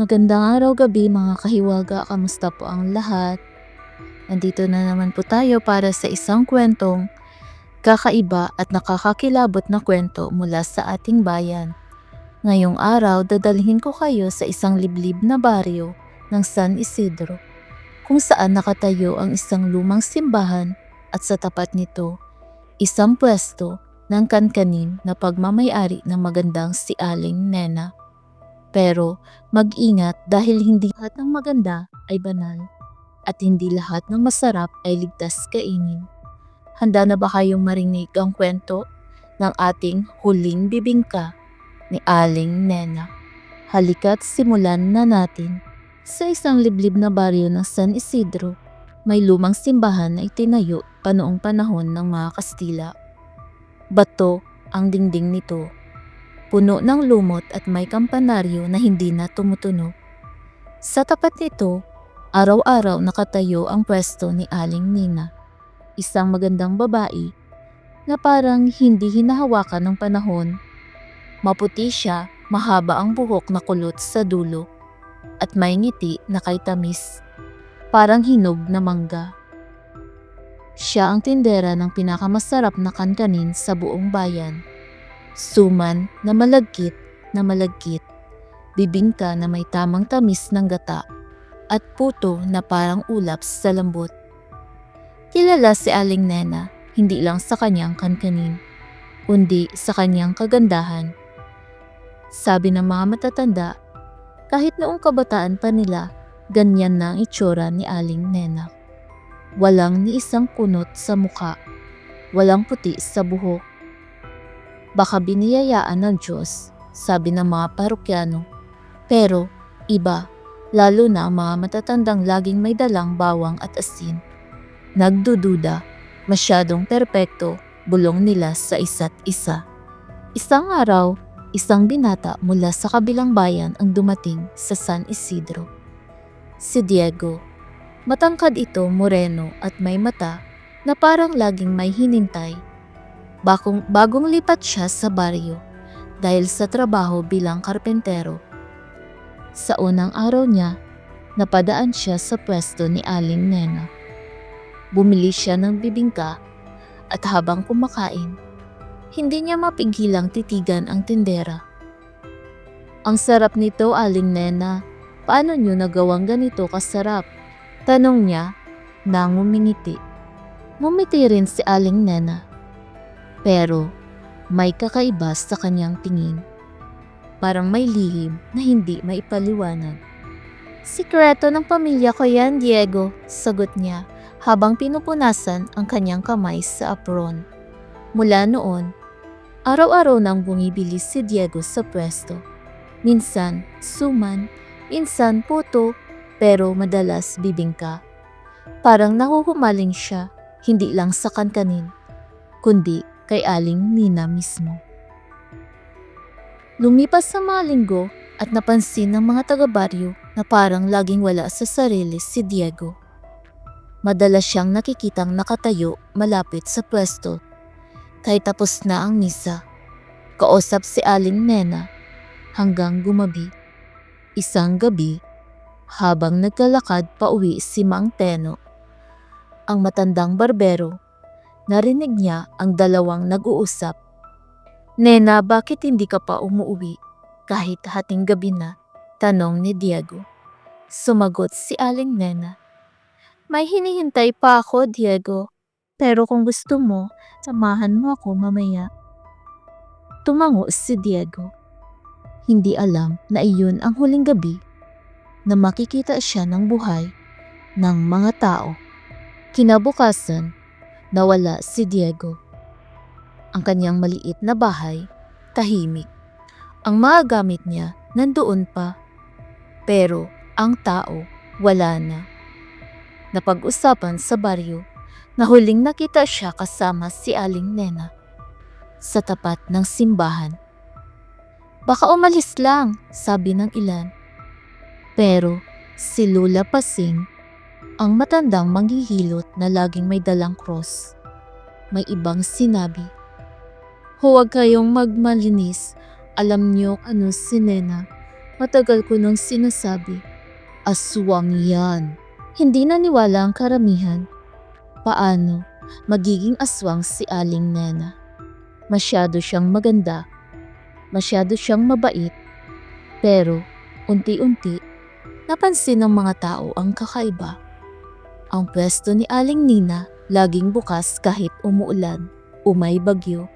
Magandang araw gabi mga kahiwaga, kamusta po ang lahat? Nandito na naman po tayo para sa isang kwentong kakaiba at nakakakilabot na kwento mula sa ating bayan. Ngayong araw, dadalhin ko kayo sa isang liblib na baryo ng San Isidro, kung saan nakatayo ang isang lumang simbahan at sa tapat nito, isang pwesto ng kankanin na pagmamayari ng magandang si Aling Nena. Pero mag-ingat dahil hindi lahat ng maganda ay banal at hindi lahat ng masarap ay ligtas kainin. Handa na ba kayong marinig ang kwento ng ating huling bibingka ni Aling Nena? Halika't simulan na natin. Sa isang liblib na baryo ng San Isidro, may lumang simbahan na itinayo pa noong panahon ng mga Kastila. Bato ang dingding nito puno ng lumot at may kampanaryo na hindi na tumutunog. Sa tapat nito, araw-araw nakatayo ang pwesto ni Aling Nina, isang magandang babae na parang hindi hinahawakan ng panahon. Maputi siya, mahaba ang buhok na kulot sa dulo, at may ngiti na kay tamis, parang hinog na mangga. Siya ang tindera ng pinakamasarap na kankanin sa buong bayan suman na malagkit na malagkit, bibingka na may tamang tamis ng gata, at puto na parang ulaps sa lambot. Kilala si Aling Nena hindi lang sa kanyang kankanin, kundi sa kanyang kagandahan. Sabi ng mga matatanda, kahit noong kabataan pa nila, ganyan na ang itsura ni Aling Nena. Walang ni isang kunot sa muka, walang puti sa buhok, baka biniyayaan ng Diyos, sabi ng mga parokyano. Pero iba, lalo na ang mga matatandang laging may dalang bawang at asin. Nagdududa, masyadong perpekto, bulong nila sa isa't isa. Isang araw, isang binata mula sa kabilang bayan ang dumating sa San Isidro. Si Diego. Matangkad ito, moreno at may mata na parang laging may hinintay Bakong, bagong lipat siya sa baryo dahil sa trabaho bilang karpentero. Sa unang araw niya, napadaan siya sa pwesto ni Aling Nena. Bumili siya ng bibingka at habang kumakain, hindi niya mapigilang titigan ang tindera. Ang sarap nito, Aling Nena. Paano niyo nagawang ganito kasarap? Tanong niya nang umingiti. Ngumiti rin si Aling Nena. Pero may kakaiba sa kanyang tingin. Parang may lihim na hindi maipaliwanag. Sikreto ng pamilya ko yan, Diego, sagot niya habang pinupunasan ang kanyang kamay sa apron. Mula noon, araw-araw nang bumibili si Diego sa pwesto. Minsan, suman, minsan puto, pero madalas bibingka. Parang nahuhumaling siya, hindi lang sa kankanin, kundi kay Aling Nina mismo. Lumipas sa mga linggo at napansin ng mga taga-baryo na parang laging wala sa sarili si Diego. Madalas siyang nakikitang nakatayo malapit sa pwesto kahit tapos na ang misa. Kausap si Aling Nena hanggang gumabi. Isang gabi, habang naglalakad pa uwi si Mang Teno, ang matandang barbero narinig niya ang dalawang nag-uusap. Nena, bakit hindi ka pa umuwi? Kahit hating gabi na, tanong ni Diego. Sumagot si Aling Nena. May hinihintay pa ako, Diego. Pero kung gusto mo, samahan mo ako mamaya. Tumango si Diego. Hindi alam na iyon ang huling gabi na makikita siya ng buhay ng mga tao. Kinabukasan, nawala si Diego. Ang kanyang maliit na bahay, tahimik. Ang mga gamit niya nandoon pa. Pero ang tao, wala na. Napag-usapan sa baryo na huling nakita siya kasama si Aling Nena sa tapat ng simbahan. Baka umalis lang, sabi ng ilan. Pero si Lula Pasing ang matandang manghihilot na laging may dalang cross. May ibang sinabi, Huwag kayong magmalinis, alam niyo ano si Nena. Matagal ko nang sinasabi, aswang yan. Hindi naniwala ang karamihan. Paano magiging aswang si Aling Nena? Masyado siyang maganda, masyado siyang mabait, pero unti-unti napansin ng mga tao ang kakaiba. Ang pwesto ni Aling Nina laging bukas kahit umuulan o may bagyo.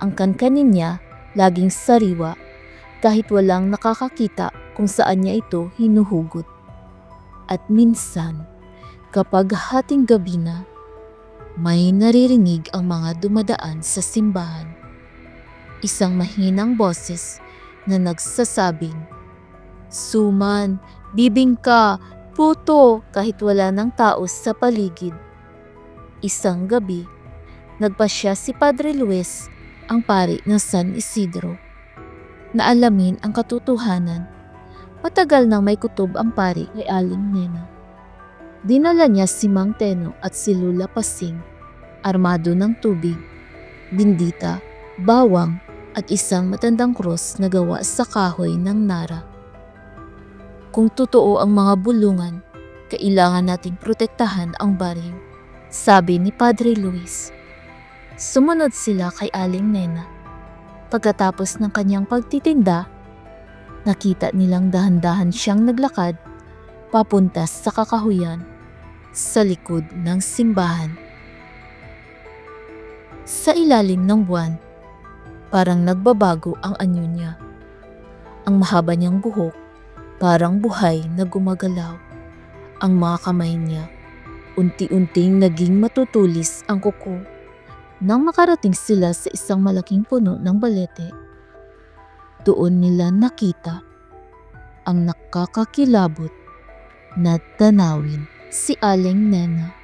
Ang kankanin niya laging sariwa kahit walang nakakakita kung saan niya ito hinuhugot. At minsan, kapag hating gabi na, may naririnig ang mga dumadaan sa simbahan. Isang mahinang boses na nagsasabing, Suman, bibing ka, puto kahit wala ng tao sa paligid. Isang gabi, nagpasya si Padre Luis, ang pari ng San Isidro, na alamin ang katotohanan. Matagal nang may kutob ang pari kay Aling Nena. Dinala niya si Mang Teno at si Lula Pasing, armado ng tubig, bindita, bawang at isang matandang cross na gawa sa kahoy ng nara. Kung totoo ang mga bulungan, kailangan nating protektahan ang baryo, sabi ni Padre Luis. Sumunod sila kay Aling Nena. Pagkatapos ng kanyang pagtitinda, nakita nilang dahan-dahan siyang naglakad papunta sa kakahuyan sa likod ng simbahan. Sa ilalim ng buwan, parang nagbabago ang anyo niya. Ang mahaba niyang buhok, parang buhay na gumagalaw. Ang mga kamay niya, unti-unting naging matutulis ang kuko. Nang makarating sila sa isang malaking puno ng balete, doon nila nakita ang nakakakilabot na tanawin si Aling Nena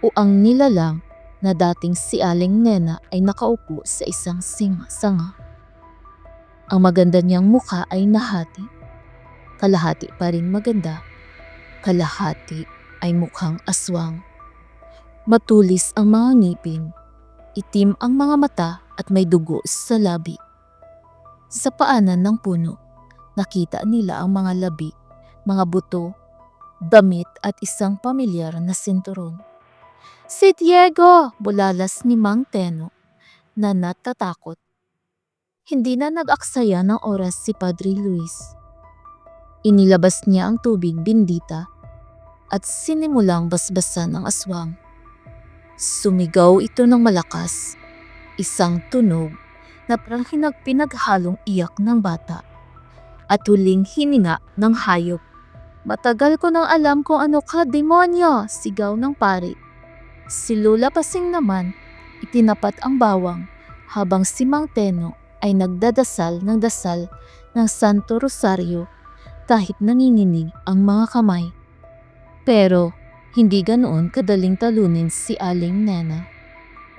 o ang nilalang na dating si Aling Nena ay nakaupo sa isang singa-sanga. Ang maganda niyang mukha ay nahati. Kalahati pa rin maganda. Kalahati ay mukhang aswang. Matulis ang mga ngipin. Itim ang mga mata at may dugo sa labi. Sa paanan ng puno, nakita nila ang mga labi, mga buto, damit at isang pamilyar na sinturon. Si Diego! Bulalas ni Mang Teno na natatakot. Hindi na nag-aksaya ng oras si Padre Luis. Inilabas niya ang tubig bindita at sinimulang basbasan ang aswang. Sumigaw ito ng malakas, isang tunog na parang pinaghalong iyak ng bata at huling hininga ng hayop. Matagal ko nang alam kung ano ka, demonyo! Sigaw ng pari. Si Lula Pasing naman, itinapat ang bawang habang si Mang Teno ay nagdadasal ng dasal ng Santo Rosario kahit nanginginig ang mga kamay. Pero hindi ganoon kadaling talunin si Aling Nena.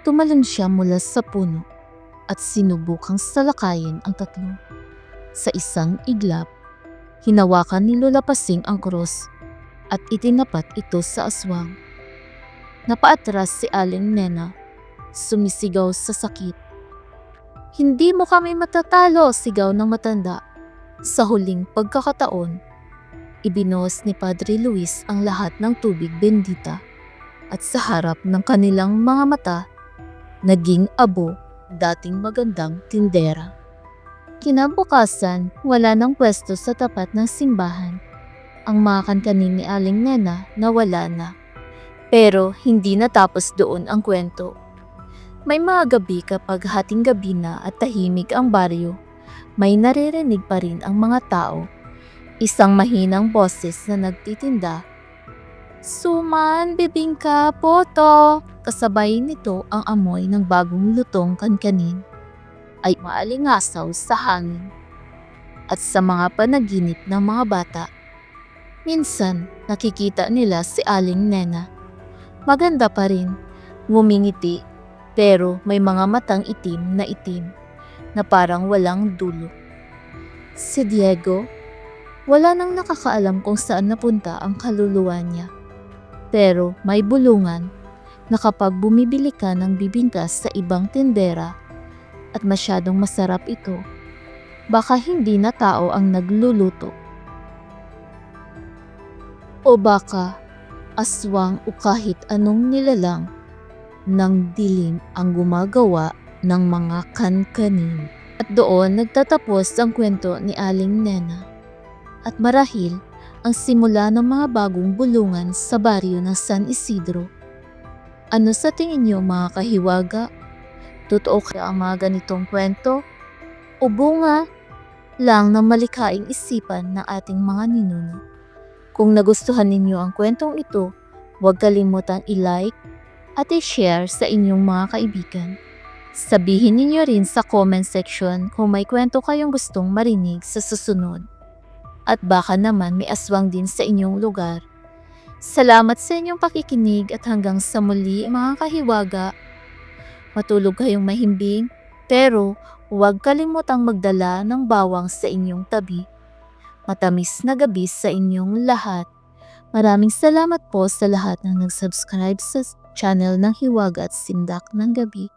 Tumalon siya mula sa puno at sinubukang salakayin ang tatlo. Sa isang iglap, hinawakan ni Lola Pasing ang cross at itinapat ito sa aswang. Napaatras si Aling Nena, sumisigaw sa sakit. Hindi mo kami matatalo, sigaw ng matanda. Sa huling pagkakataon, ibinuhos ni Padre Luis ang lahat ng tubig bendita at sa harap ng kanilang mga mata, naging abo dating magandang tindera. Kinabukasan, wala nang pwesto sa tapat ng simbahan. Ang mga kankanin ni Aling Nena nawala na. Pero hindi natapos doon ang kwento. May mga gabi kapag hating gabi na at tahimik ang baryo, may naririnig pa rin ang mga tao. Isang mahinang boses na nagtitinda. Suman, bibingka, poto. Kasabay nito ang amoy ng bagong lutong kankanin ay maalingasaw sa hangin at sa mga panaginip ng mga bata. Minsan, nakikita nila si Aling Nena. Maganda pa rin, ngumingiti, pero may mga matang itim na itim na parang walang dulo. Si Diego, wala nang nakakaalam kung saan napunta ang kaluluwa niya. Pero may bulungan na kapag bumibili ka ng bibingka sa ibang tindera at masyadong masarap ito, baka hindi na tao ang nagluluto. O baka aswang o kahit anong nilalang ng dilim ang gumagawa ng mga kankanin. At doon nagtatapos ang kwento ni Aling Nena. At marahil ang simula ng mga bagong bulungan sa baryo ng San Isidro. Ano sa tingin niyo mga kahiwaga? Totoo kaya ang mga ganitong kwento? O bunga lang ng malikaing isipan ng ating mga ninuno? Kung nagustuhan ninyo ang kwentong ito, huwag kalimutang i-like at i-share sa inyong mga kaibigan. Sabihin ninyo rin sa comment section kung may kwento kayong gustong marinig sa susunod. At baka naman may aswang din sa inyong lugar. Salamat sa inyong pakikinig at hanggang sa muli mga kahiwaga. Matulog kayong mahimbing pero huwag kalimutang magdala ng bawang sa inyong tabi. Matamis na gabi sa inyong lahat. Maraming salamat po sa lahat ng nag-subscribe sa channel ng Hiwaga at Sindak ng Gabi.